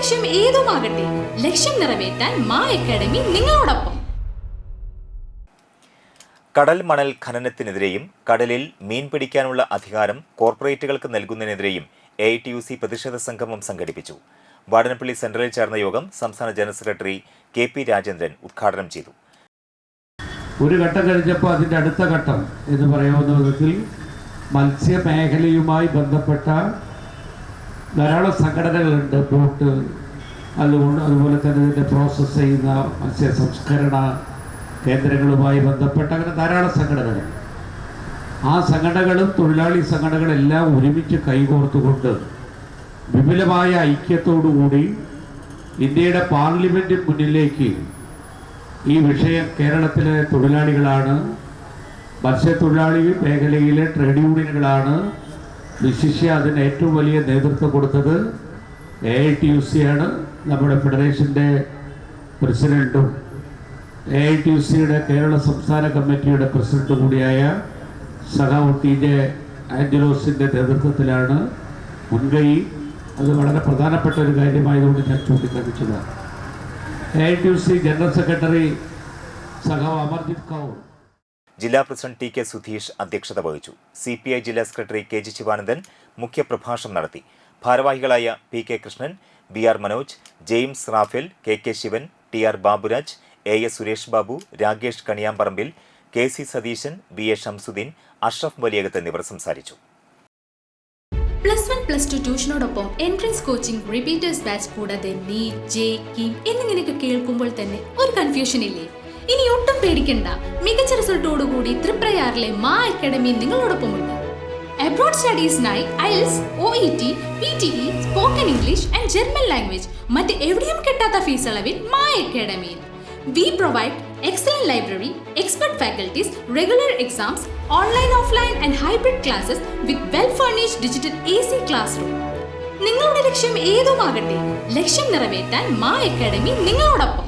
ലക്ഷ്യം ഏതുമാകട്ടെ ലക്ഷ്യം നിറവേറ്റാൻ മാ അക്കാഡമി നിങ്ങളോടൊപ്പം. കടൽ മണൽ ഖനനത്തിനെതിരെയും കടലിൽ മീൻ പിടിക്കാനുള്ള അധികാരം കോർപ്പറേറ്റുകൾക്ക് നൽകുന്നതിനെതിരെയും A I T U C പ്രതിഷേധ സംഗമം സംഘടിപ്പിച്ചു. വാടനപ്പള്ളി സെന്ററിൽ ചേർന്ന യോഗം സംസ്ഥാന general secretary K P Rajendran ഉദ്ഘാടനം ചെയ്തു. ഒരു ഘട്ടം കഴിഞ്ഞപ്പോൾ അതിന്റെ അടുത്ത ഘട്ടം എന്ന് പറയാവുന്ന വിധത്തിൽ മത്സ്യമേഖലയുമായി ബന്ധപ്പെട്ട ധാരാളം സംഘടനകളുണ്ട്. ബോട്ട് അതുകൊണ്ട് അതുപോലെ തന്നെ ഇതിന്റെ പ്രോസസ്സ് ചെയ്യുന്ന മത്സ്യ സംസ്കരണ കേന്ദ്രങ്ങളുമായി ബന്ധപ്പെട്ട അങ്ങനെ ധാരാളം സംഘടനകൾ. ആ സംഘടനകളും തൊഴിലാളി സംഘടനകളെല്ലാം ഒരുമിച്ച് കൈകോർത്തുകൊണ്ട് വിപുലമായ ഐക്യത്തോടുകൂടി ഇന്ത്യയുടെ പാർലമെന്റ് മുന്നിലേക്ക് ഈ വിഷയം കേരളത്തിലെ തൊഴിലാളികളാണ് മത്സ്യത്തൊഴിലാളി മേഖലയിലെ ട്രേഡ് യൂണിയനുകളാണ് വിശിഷ്യ അതിന് ഏറ്റവും വലിയ നേതൃത്വം കൊടുത്തത് A I T U C ആണ്. നമ്മുടെ ഫെഡറേഷന്റെ പ്രസിഡന്റും എ ഐ ടി യു സിയുടെ കേരള സംസ്ഥാന കമ്മിറ്റിയുടെ പ്രസിഡന്റ് കൂടിയായ സഖാവ് ടി ജെ ആൻജലോസിന്റെ നേതൃത്വത്തിലാണ് മുൻകൈ. അത് വളരെ പ്രധാനപ്പെട്ട ഒരു കാര്യമായതുകൊണ്ട് ഞാൻ ചൂണ്ടിക്കാണിച്ചത് A I T U C general secretary സഖാവ് അമർജിത് കൗർ ജില്ലാ പ്രസിഡന്റ് ടി കെ സുധീഷ് അധ്യക്ഷത വഹിച്ചു. സി പി ഐ ജില്ലാ സെക്രട്ടറി കെ ജി ശിവാനന്ദൻ മുഖ്യപ്രഭാഷണം നടത്തി. ഭാരവാഹികളായ P K Krishnan B R Manoj James Raphael K K Sivan T R Baburaj A S Suresh Babu Rakesh Kaniyamparambil K C Satheesan B A Shamsuddin Ashraf Valiyakath എന്നിവർ സംസാരിച്ചു. Plus one plus two ട്യൂഷനോടൊപ്പം entrance coaching repeaters batch കൂടാതെ NEET J KEAM എന്നിങ്ങനെയൊക്കെ കേൾക്കുമ്പോൾ തന്നെ ഒരു confusion ഇല്ലേ ഇനി ഒട്ടും പേടിക്കണ്ട. മികച്ച റിസൾട്ടോടുകൂടി തൃപ്രയാറിലെ മാ അക്കാഡമി നിങ്ങളോടൊപ്പമുണ്ട് abroad സ്റ്റഡീസിനായി IELTS O E T P T E spoken English and German language മറ്റ് എവിടെയും കിട്ടാത്ത ഫീസ് അളവിൽ മാ അക്കാഡമിയിൽ. We provide excellent library expert faculties regular exams online offline and hybrid classes with well furnished digital A C class room നിങ്ങളുടെ ലക്ഷ്യം ഏതുമാകട്ടെ? ലക്ഷ്യം നിറവേറ്റാൻ മാ അക്കാഡമി നിങ്ങളോടൊപ്പം.